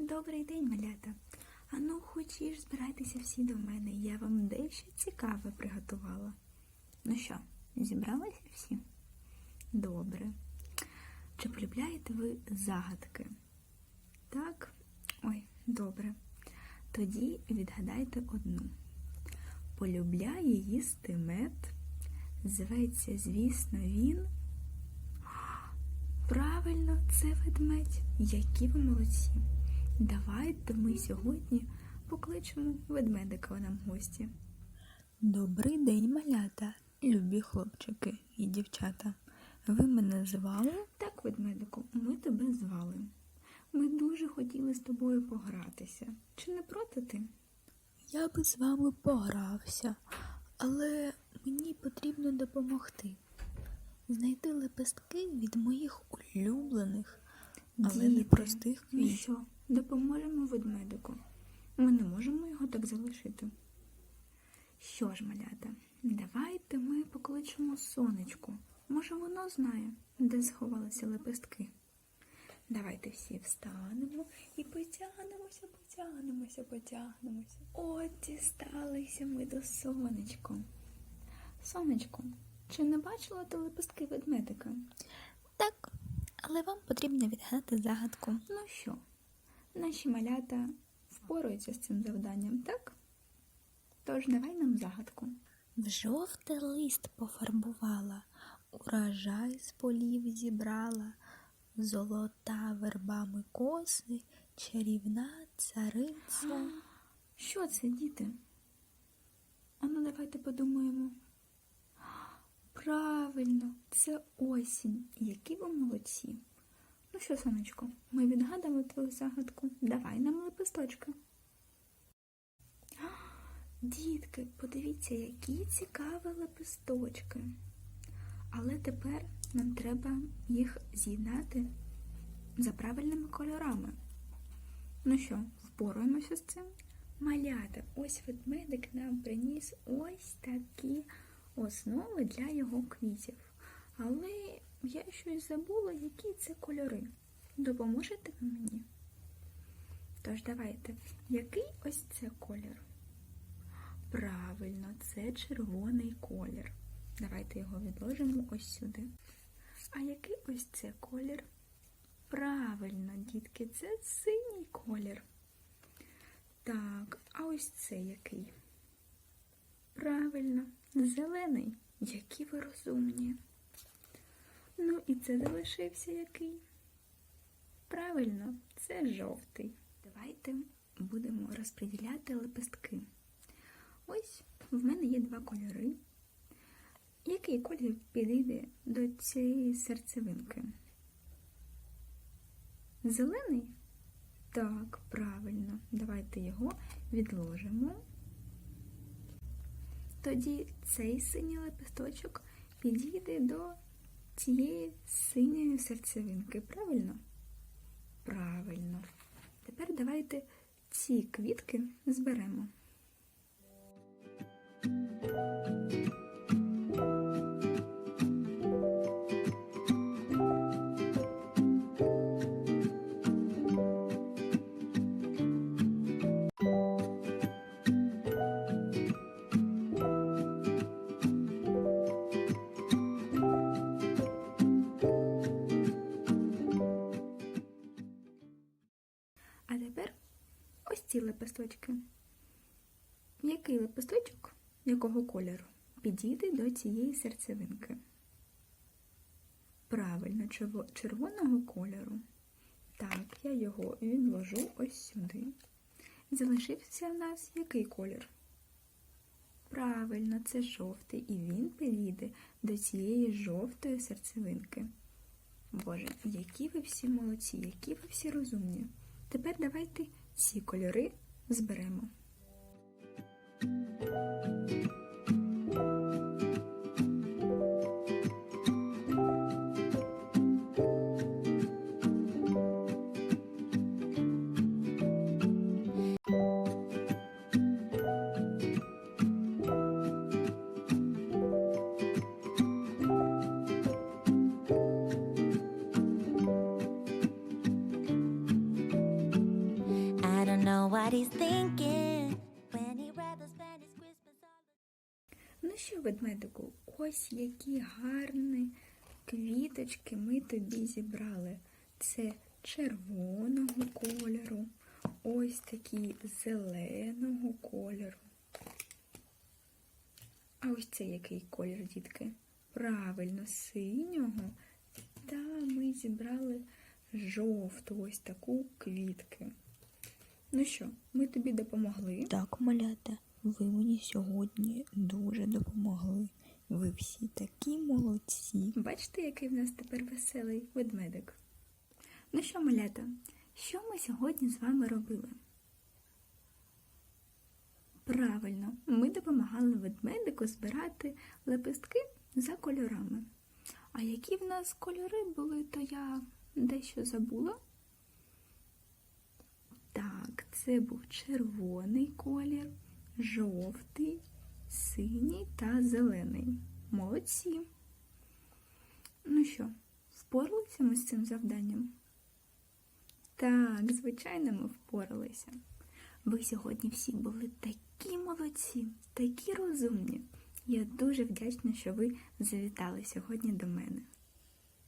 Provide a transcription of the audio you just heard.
Добрий день, малята. Ану, хочеш, збирайтеся всі до мене. Я вам дещо цікаве приготувала. Ну що, зібралися всі? Добре. Чи полюбляєте ви загадки? Так? Ой, добре. Тоді відгадайте одну. Полюбляє їсти мед. Зветься, звісно, він. Правильно, це ведмедь. Які ви молодці. Давайте ми сьогодні покличемо ведмедика нам в гості. Добрий день, малята, любі хлопчики і дівчата. Ви мене звали? Так, ведмедику, ми тебе звали. Ми дуже хотіли з тобою погратися. Чи не проти ти? Я би з вами погрався, але мені потрібно допомогти. Знайти лепестки від моїх улюблених, але не простих Ну квітів. що, допоможемо ведмедику. Ми не можемо його так залишити. Що ж, малята, давайте ми покличемо сонечку. Може, воно знає, де сховалися лепестки. Давайте всі встанемо і потягнемося, потягнемося, потягнемося. От дісталися ми до сонечка. Сонечко, чи не бачила ти лепестки ведмедика? Так, але вам потрібно відгадати загадку. Ну що, наші малята впораються з цим завданням, так? Тож давай нам загадку. В жовте лист пофарбувала, урожай з полів зібрала, золота вербами коси, чарівна цариця. Що це, діти? Ану, давайте подумаємо. Правильно, це осінь. Які ви молодці. Ну що, сонечко, ми відгадали твою загадку. Давай нам лепесточки. Дітки, подивіться, які цікаві лепесточки. Але тепер нам треба їх з'єднати за правильними кольорами. Ну що, впораємося з цим? Малята, ось ведмедик нам приніс ось такі основи для його квітів. Але я щось забула, які це кольори. Допоможете ви мені? Тож давайте, який ось це колір? Правильно, це червоний колір. Давайте його відложимо ось сюди. А який ось це колір? Правильно, дітки, це синій колір. Так, а ось це який? Правильно, зелений. Які ви розумні. Ну і це залишився який? Правильно, це жовтий. Давайте будемо розподіляти лепестки. Ось в мене є два кольори. Який колір підійде до цієї серцевинки? Зелений? Так, правильно. Давайте його відложимо. Тоді цей синій лепесточок підійде до цієї синьої серцевинки, правильно? Правильно. Тепер давайте ці квітки зберемо. А тепер ось ці лепесточки. Який лепесточок якого кольору підійде до цієї серцевинки? Правильно, червоного кольору. Так, я його відложу ось сюди. Залишився в нас який колір? Правильно, це жовтий, і він підійде до цієї жовтої серцевинки. Боже, які ви всі молодці, які ви всі розумні. Тепер давайте ці кольори зберемо. Ну що, ведмедику, ось які гарні квіточки ми тобі зібрали. Це червоного кольору, ось такі зеленого кольору. А ось це який колір, дітки? Правильно, синього. Та ми зібрали жовту ось таку квітки. Ну що, ми тобі допомогли? Так, малята, ви мені сьогодні дуже допомогли. Ви всі такі молодці. Бачите, який в нас тепер веселий ведмедик. Ну що, малята, що ми сьогодні з вами робили? Правильно, ми допомагали ведмедику збирати лепестки за кольорами. А які в нас кольори були, то я дещо забула. Так, це був червоний колір, жовтий, синій та зелений. Молодці. Ну що, впоралися ми з цим завданням? Так, звичайно, ми впоралися. Ви сьогодні всі були такі молодці, такі розумні. Я дуже вдячна, що ви завітали сьогодні до мене.